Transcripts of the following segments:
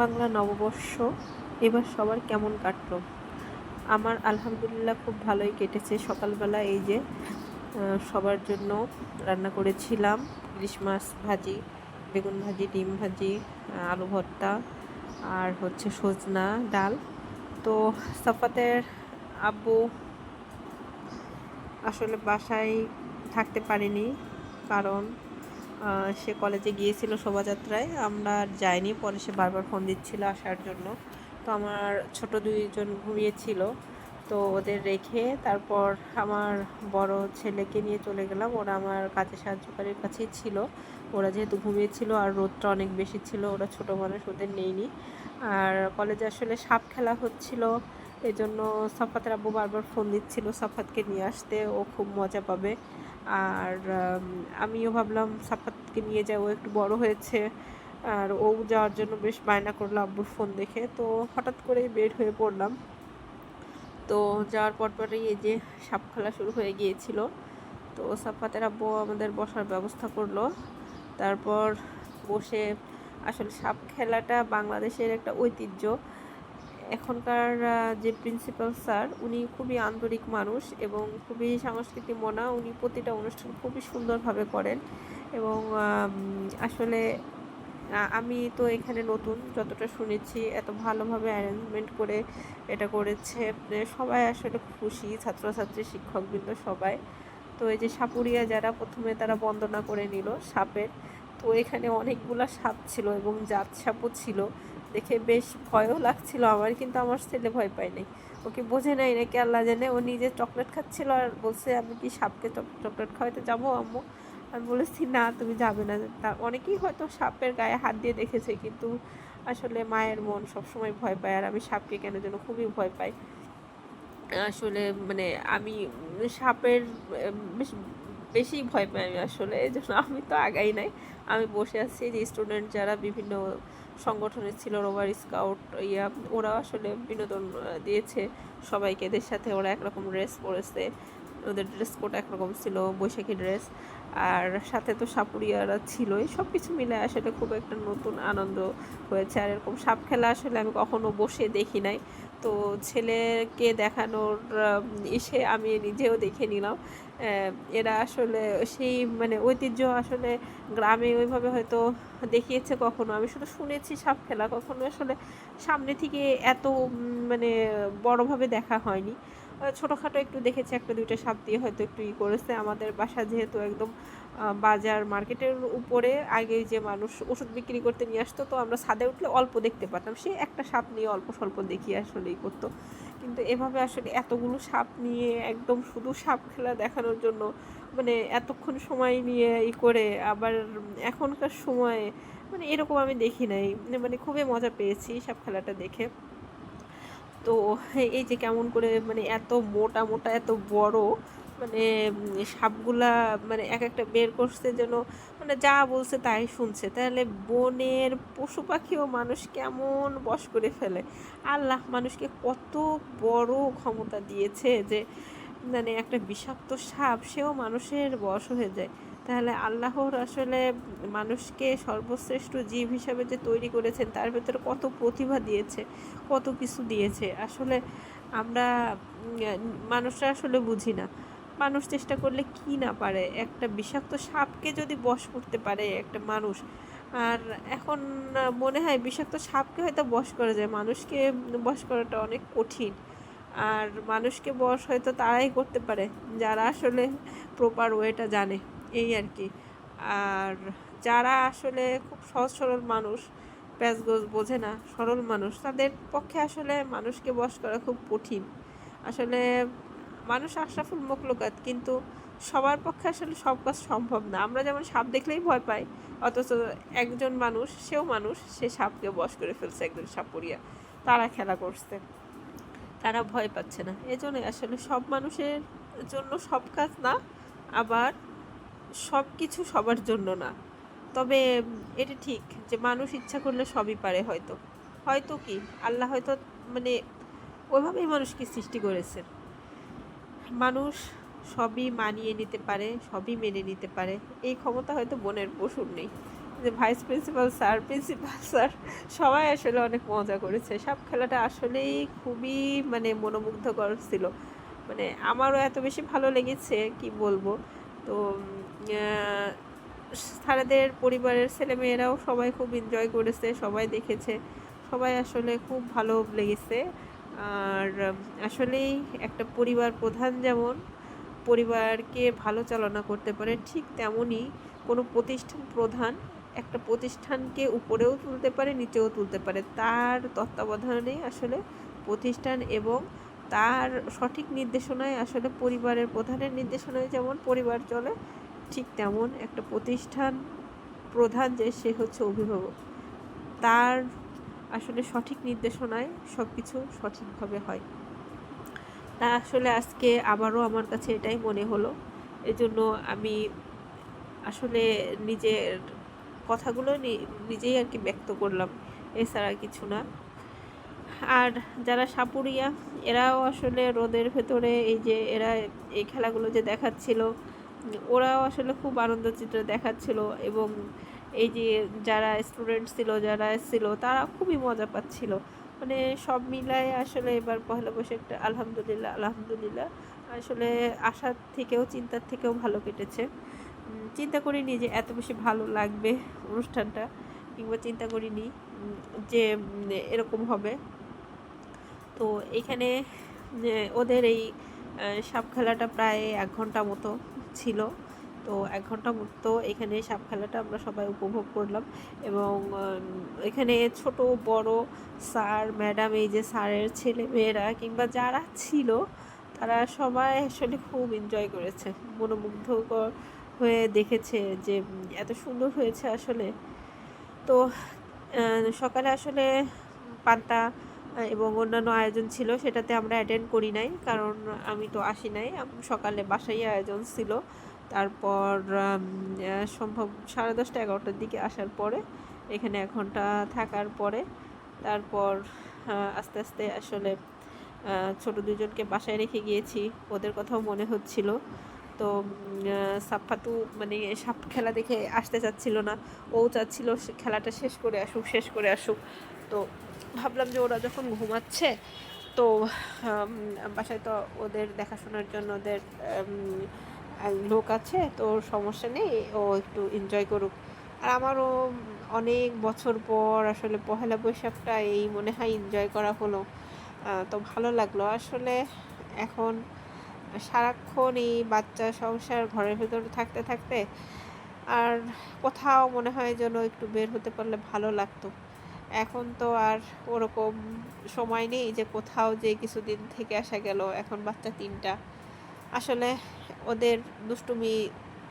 বাংলা নববর্ষ, এবার সবার কেমন কাটলো? আমার আলহামদুলিল্লাহ খুব ভালোই কেটেছে। সকালবেলা এই যে সবার জন্য রান্না করেছিলাম। ইলিশ মাছ ভাজি, বেগুন ভাজি, ডিম ভাজি আলু ভর্তা আর হচ্ছে সজনা ডাল। তো সাফাতের আব্বু আসলে বাসায় থাকতে পারিনি কারণ সে কলেজে গিয়েছিল শোভাযাত্রায়। আমরা আর যাইনি, পরে সে বারবার ফোন দিচ্ছিল আসার জন্য। তো আমার ছোট দুইজন ঘুমিয়েছিল। তো ওদের রেখে তারপর আমার বড় ছেলেকে নিয়ে চলে গেলাম। ওরা আমার কাজে সাহায্যকারীর কাছেই ছিল। ওরা যেহেতু ঘুমিয়েছিল আর রোদটা অনেক বেশি ছিল, ওরা ছোট মানুষ, ওদের নেইনি। আর কলেজে আসলে সাপ খেলা হচ্ছিল। এই জন্য সাফাতের আব্বু বারবার ফোন দিচ্ছিল সাফাতকে নিয়ে আসতে। ও খুব মজা পাবে। আর আমিও ভাবলাম সাফাতকে নিয়ে যাব একটু বড় হয়েছে, আর ও যাওয়ার জন্য বেশ বায়না করল আব্বুর ফোন দেখে, তো হঠাৎ করেই বের হয়ে পড়লাম। তো যাওয়ার পর পরেই এই যে সাপ খেলা শুরু হয়ে গিয়েছিল, তো সাফাতের আব্বু আমাদের বসার ব্যবস্থা করল। তারপর বসে আসলে সাপ খেলাটা বাংলাদেশের একটা ঐতিহ্য এখনকার যে প্রিন্সিপাল স্যার উনি খুবই আন্তরিক মানুষ এবং খুবই সাংস্কৃতিক মনা। উনি প্রতিটা অনুষ্ঠান খুবই সুন্দরভাবে করেন এবং আসলে আমি তো এখানে নতুন, যতটা শুনেছি, এত ভালোভাবে অ্যারেঞ্জমেন্ট করে এটা করেছে। সবাই আসলে খুশি, ছাত্রছাত্রী, শিক্ষকবৃন্দ সবাই। তো এই যে সাপুরিয়া যারা, প্রথমে তারা বন্দনা করে নিল সাপের। তো এখানে অনেকগুলা সাপ ছিল এবং জাত সাপও ছিল। দেখে বেশ ভয়ও লাগছিল আমার, কিন্তু আমার ছেলে ভয় পায় নাই ওকে বোঝে নাই নাকি আল্লাহ জানে। ও নিজে চকলেট খাচ্ছিল আর বলছে, আমি কি সাপকে চক- চকলেট খাওয়াতে যাব আম্মু? আমি বলেছি, না, তুমি যাবে না। তা অনেকেই হয়তো সাপের গায়ে হাত দিয়ে দেখেছে, কিন্তু আসলে মায়ের মন সবসময় ভয় পায় আর আমি সাপকে কেন যেন খুবই ভয় পাই। আসলে মানে আমি সাপের, বেশ, বেশি ভয় পাই আমি আসলে এই জন্য আমি তো আগাই নাই। আমি বসে আছি যে স্টুডেন্ট যারা বিভিন্ন সংগঠনের ছিল রোভার স্কাউট, ইয়া, ওরা আসলে বিনোদন দিয়েছে সবাইকে, এদের সাথে ওরা একরকম ড্রেস পরেছে, ওদের ড্রেস কোড একরকম ছিল, বৈশাখী ড্রেস, আর সাথে তো সাপুরিয়ারা ছিলই সব কিছু মিলে আসলে খুব একটা নতুন আনন্দ হয়েছে, আর এরকম সাপ খেলা আসলে আমি কখনো বসে দেখি নাই। তো ছেলেকে দেখানোর এসে আমি নিজেও দেখে নিলাম। এরা আসলে সেই মানে ঐতিহ্য আসলে গ্রামে ওইভাবে হয়তো দেখিয়েছে কখনো। আমি শুধু শুনেছি সাপ খেলা, কখনো আসলে সামনে থেকে এত মানে বড়ভাবে দেখা হয়নি। ছোটোখাটো একটু দেখেছি, একটা দুইটা সাপ দিয়ে হয়তো একটু ই করেছে। আমাদের বাসা যেহেতু একদম বাজার মার্কেটের উপরে আগে যে মানুষ ওষুধ বিক্রি করতে নিয়ে আসতো, তো আমরা ছাদে উঠলে অল্প দেখতে পারতাম। সে একটা সাপ নিয়ে অল্প স্বল্প দেখি আসলেই করতো। কিন্তু এভাবে আসলে এতগুলো সাপ নিয়ে, একদম শুধু সাপ খেলা দেখানোর জন্য মানে এতক্ষণ সময় নিয়ে ই করে আবার এখনকার সময়ে মানে এরকম আমি দেখি নাই। মানে খুবই মজা পেয়েছি সাপ খেলাটা দেখে। তো এই যে কেমন করে মানে এত মোটা মোটা, এত বড় মানে সাপগুলা মানে এক একটা বের করছে যেন মানে যা বলছে তাই শুনছে। তাহলে বনের পশু পাখিও মানুষ কেমন বশ করে ফেলে। আল্লাহ মানুষকে কত বড় ক্ষমতা দিয়েছে যে মানে একটা বিষাক্ত সাপ সেও মানুষের বশ হয়ে যায়। তাহলে আল্লাহর আসলে মানুষকে সর্বশ্রেষ্ঠ জীব হিসাবে যে তৈরি করেছেন, তার ভেতরে কত প্রতিভা দিয়েছে, কত কিছু দিয়েছে। আসলে আমরা মানুষরা আসলে বুঝি না। মানুষ চেষ্টা করলে কি না পারে? একটা বিষাক্ত সাপকে যদি বশ করতে পারে একটা মানুষ, আর এখন মনে হয় বিষাক্ত সাপকে হয়তো বশ করা যায়। মানুষকে বশ করাটা অনেক কঠিন। আর মানুষকে বশ হয়তো তারাই করতে পারে, যারা আসলে প্রপার ওয়েটা জানে, এই আর কি। আর যারা আসলে খুব সহজ সরল মানুষ প্যাঁচগোজ বোঝে না, সরল মানুষ, তাদের পক্ষে আসলে মানুষকে বশ করা খুব কঠিন। আসলে মানুষ আশরাফুল মখলুকাত, কিন্তু সবার পক্ষে আসলে সব কাজ সম্ভব না। আমরা যেমন সাপ দেখলেই ভয় পাই, অথচ একজন মানুষ, সেও মানুষ, সে সাপকে বশ করে ফেলছে একজন সাপুরিয়া তারা খেলা করছে। তারা ভয় পাচ্ছে না। এজন্যই আসলে সব মানুষের জন্য সব কাজ না, আবার সব কিছু সবার জন্য না। তবে এটা ঠিক যে মানুষ ইচ্ছা করলে সবই পারে হয়তো। হয়তো কি? আল্লাহ হয়তো মানে ওইভাবেই মানুষকে সৃষ্টি করেছেন মানুষ সবই মানিয়ে নিতে পারে, সবই মেনে নিতে পারে। এই ক্ষমতা হয়তো বনের পশুর নেই। যে vice principal sir principal sir সবাই আসলে অনেক মজা করেছে। সব খেলাটা আসলেই খুবই মানে মনোমুগ্ধকর ছিল। মানে আমারও এত বেশি ভালো লেগেছে, কি বলব? তো স্যারেদের পরিবারের ছেলেমেয়েরাও সবাই খুব এনজয় করেছে, সবাই দেখেছে। সবাই আসলে খুব ভালো লেগেছে। আর আসলেই একটা পরিবার প্রধান যেমন, পরিবারকে ভালো চালনা করতে পারে, ঠিক তেমনই কোনো প্রতিষ্ঠান প্রধান একটা প্রতিষ্ঠানকে উপরেও তুলতে পারে, নিচেও তুলতে পারে। তার তত্ত্বাবধানে আসলে প্রতিষ্ঠান এবং তার সঠিক নির্দেশনায় আসলে পরিবারের প্রধানের নির্দেশনায় যেমন পরিবার চলে, ঠিক তেমন একটা প্রতিষ্ঠান প্রধান যে সে হচ্ছে অভিভাবক। তার আসলে সঠিক নির্দেশনায় সব কিছু সঠিকভাবে হয়। তা আসলে আজকে আবারও আমার কাছে এটাই মনে হলো। এজন্য আমি আসলে নিজের কথাগুলো নিজেই আর কি ব্যক্ত করলাম, এছাড়া কিছু না। আর যারা সাপুরিয়া, এরাও আসলে রোদের ভেতরে এই যে এরা এই খেলাগুলো যে দেখাচ্ছিল, ওরাও আসলে খুব আনন্দচিত্র দেখাচ্ছিল এবং এই যে যারা স্টুডেন্ট ছিল, যারা ছিল তারা খুবই মজা পাচ্ছিল। মানে সব মিলায় আসলে এবার পহেলা বৈশাখটা আলহামদুলিল্লাহ আলহামদুলিল্লাহ। আসলে আশার থেকেও, চিন্তার থেকেও ভালো কেটেছে। চিন্তা করিনি যে এত বেশি ভালো লাগবে অনুষ্ঠানটা, কিংবা চিন্তা করিনি যে এরকম হবে। তো এখানে ওদের এই সাপ খেলাটা প্রায় এক ঘণ্টা মতো ছিল। তো এক ঘণ্টা মতো এখানে সাপ খেলাটা আমরা সবাই উপভোগ করলাম এবং এখানে ছোট, বড় স্যার, ম্যাডাম, এই যে স্যারের ছেলে মেয়েরা কিংবা যারা ছিল, তারা সবাই আসলে খুব এনজয় করেছে। মনোমুগ্ধকর হয়ে দেখেছে যে এত সুন্দর হয়েছে আসলে। তো সকালে আসলে পান্তা এবং অন্যান্য আয়োজন ছিল, সেটাতে আমরা অ্যাটেন্ড করি নাই, কারণ আমি তো আসি নাই। সকালে বাসায় আয়োজন ছিল। তারপর সম্ভব সাড়ে দশটা এগারোটার দিকে আসার পরে, এখানে এক ঘণ্টা থাকার পরে, তারপর আস্তে আস্তে আসলে ছোট দুজনকে বাসায় রেখে গিয়েছি। ওদের কথাও মনে হচ্ছিল। তো সাপ্পাতু মানে সাপ খেলা দেখে আসতে চাচ্ছিল না। ও চাচ্ছিল খেলাটা শেষ করে আসুক, শেষ করে আসুক। তো ভাবলাম যে ওরা যখন ঘুমাচ্ছে, তো বাসায় তো ওদের দেখাশোনার জন্য ওদের লোক আছে, তো সমস্যা নেই, ও একটু এনজয় করুক। আর আমারও অনেক বছর পর আসলে পহেলা বৈশাখটা এই মনে হয় এনজয় করা হলো। তো ভালো লাগল। আসলে এখন সারাক্ষণ এই বাচ্চা সংসার ঘরের ভেতরে থাকতে থাকতে আর কোথাও মনে হয় যেন একটু বের হতে পারলে ভালো লাগতো। এখন তো আর ওরকম সময় নেই যে কোথাও যে কিছুদিন থেকে আসা গেল, এখন বাচ্চা তিনটা। আসলে ওদের দুষ্টুমি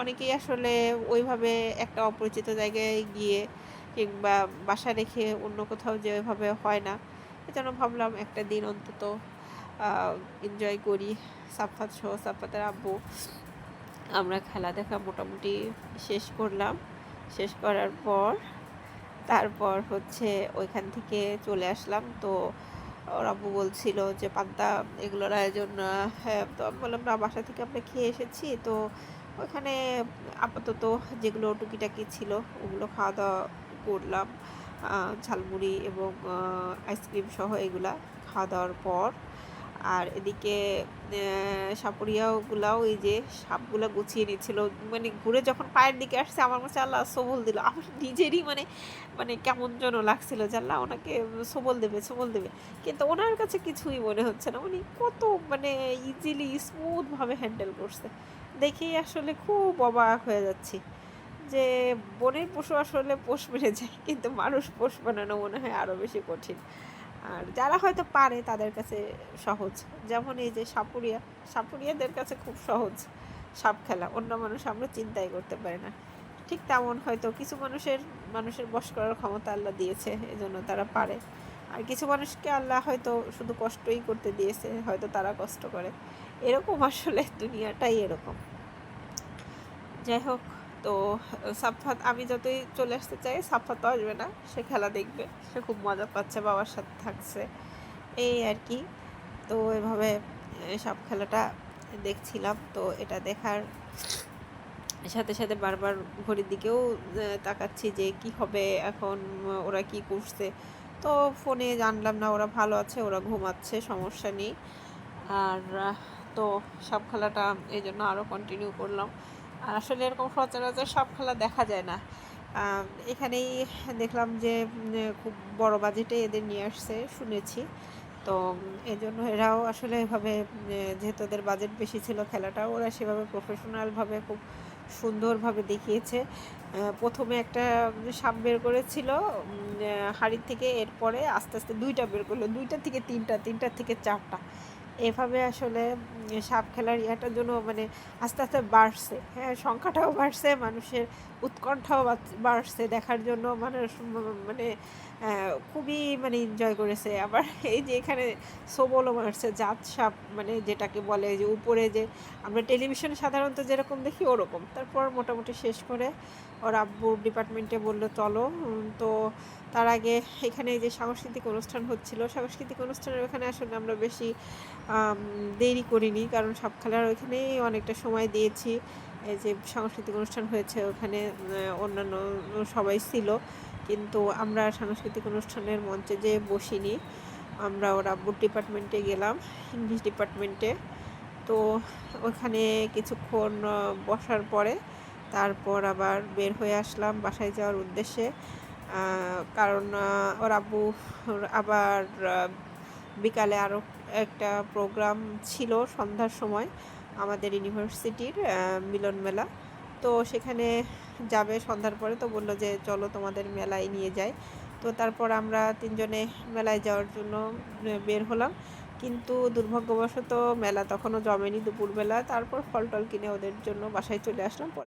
অনেকেই আসলে ওইভাবে একটা অপরিচিত জায়গায় গিয়ে কিংবা বাসা রেখে অন্য কোথাও যে ওইভাবে হয় না। এজন্য ভাবলাম একটা দিন অন্তত এনজয় করি। সাফাত সহ সাফাতের আব্বু, আমরা খেলা দেখা মোটামুটি শেষ করলাম। শেষ করার পর, তারপর হচ্ছে ওইখান থেকে চলে আসলাম। তো ওর আব্বু বলছিল যে, পান্তা এগুলোর আয়োজন হ্যাঁ তো আমি বললাম, না, বাসা থেকে আমরা খেয়ে এসেছি, তো ওখানে আপাতত যেগুলো টুকিটাকি ছিল, ওগুলো খাওয়া দাওয়া করলাম। ঝালমুড়ি এবং আইসক্রিম সহ এগুলা খাওয়া দাওয়ার পর আর এদিকে সাপুরিয়াগুলাও এই যে সাপগুলো গুছিয়ে নিচ্ছিল। মানে ঘুরে যখন পায়ের দিকে আসছে, আমার কাছে আল্লাহ সবল দিল। আমার নিজেরই মানে মানে কেমন যেন লাগছিল যে আল্লাহ ওনাকে সবল দেবে সবল দেবে। কিন্তু ওনার কাছে কিছুই মনে হচ্ছে না। উনি কত মানে ইজিলি স্মুথভাবে হ্যান্ডেল করছে। দেখেই আসলে খুব অবাক হয়ে যাচ্ছি যে বনের পশু আসলে পোষ মেরে যায়, কিন্তু মানুষ পোষ বানানো মনে হয় আরও বেশি কঠিন। আর যারা হয়তো পারে তাদের কাছে সহজ। যেমন এই যে সাপুরিয়া, সাপুরিয়াদের কাছে খুব সহজ সাপ খেলা। অন্য মানুষ আমরা চিন্তাই করতে পারি না। ঠিক তেমন হয়তো কিছু মানুষের মানুষের বস করার ক্ষমতা আল্লাহ দিয়েছে, এজন্য তারা পারে। আর কিছু মানুষকে আল্লাহ হয়তো শুধু কষ্টই করতে দিয়েছে, হয়তো তারা কষ্ট করে। এরকম আসলে দুনিয়াটাই এরকম। যাই হোক তো, সাফাত, আমি যতই চলে আসতে চাই, সাফাতও আসবে না। সে খেলা দেখবে। সে খুব মজা পাচ্ছে, বাবার সাথে থাকছে। এই আর কি। তো এভাবে সব খেলাটা দেখছিলাম। তো এটা দেখার সাথে সাথে বারবার ঘড়ির দিকেও তাকাচ্ছি যে কি হবে, এখন ওরা কি করছে। তো ফোনে জানলাম না, ওরা ভালো আছে, ওরা ঘুমাচ্ছে, সমস্যা নেই। আর, তো সব খেলাটা এই জন্য আরও কন্টিনিউ করলাম। আর আসলে এরকম সচরাচর সব খেলা দেখা যায় না। এখানেই দেখলাম যে খুব বড় বাজেটে এদের নিয়ে আসছে, শুনেছি। তো এই জন্য এরাও আসলে এভাবে যেহেতু ওদের বাজেট বেশি ছিল খেলাটা, ওরা সেভাবে প্রফেশনালভাবে খুব সুন্দরভাবে দেখিয়েছে। প্রথমে একটা সাপ বের করেছিল হাড়ির থেকে, এরপরে আস্তে আস্তে দুইটা বের করল, দুইটা থেকে তিনটা তিনটা থেকে চারটা। এভাবে আসলে সাপ খেলার ইয়াটার জন্য মানে আস্তে আস্তে বাড়ছে। হ্যাঁ সংখ্যাটাও বাড়ছে, মানুষের উৎকণ্ঠাও বাড়- বাড়ছে দেখার জন্য, মানুষ মানে খুবই মানে এনজয় করেছে। আবার এই যে এখানে সোবলও মারছে, জাত সাপ মানে যেটাকে বলে যে উপরে যে আমরা টেলিভিশনে সাধারণত যেরকম দেখি ওরকম। তারপর মোটামুটি শেষ করে ওর আব্বু ডিপার্টমেন্টে বলল, চলো। তো তার আগে এখানে যে সাংস্কৃতিক অনুষ্ঠান হচ্ছিল, সাংস্কৃতিক অনুষ্ঠানের ওখানে আসলে আমরা বেশি দেরি করিনি। কারণ সব খেলার ওইখানেই অনেকটা সময় দিয়েছি। এই যে সাংস্কৃতিক অনুষ্ঠান হয়েছে ওখানে অন্যান্য সবাই ছিল। কিন্তু আমরা সাংস্কৃতিক অনুষ্ঠানের মঞ্চে যে বসিনি, আমরা ওর আব্বুর ডিপার্টমেন্টে গেলাম ইংলিশ ডিপার্টমেন্টে তো ওখানে কিছুক্ষণ বসার পরে তারপর আবার বের হয়ে আসলাম বাসায় যাওয়ার উদ্দেশ্যে। কারণ ওর আব্বু আবার বিকালে আরও একটা প্রোগ্রাম ছিল সন্ধ্যার সময়, আমাদের ইউনিভার্সিটির মিলন মেলা তো সেখানে যাবে সন্ধ্যার পরে তো বলল যে, চলো তোমাদের মেলায় নিয়ে যায় তো তারপর আমরা তিনজনে মেলায় যাওয়ার জন্য বের হলাম। কিন্তু দুর্ভাগ্যবশত মেলা তখনও জমেনি দুপুরবেলা। তারপর ফল টল কিনে ওদের জন্য বাসায় চলে আসলাম।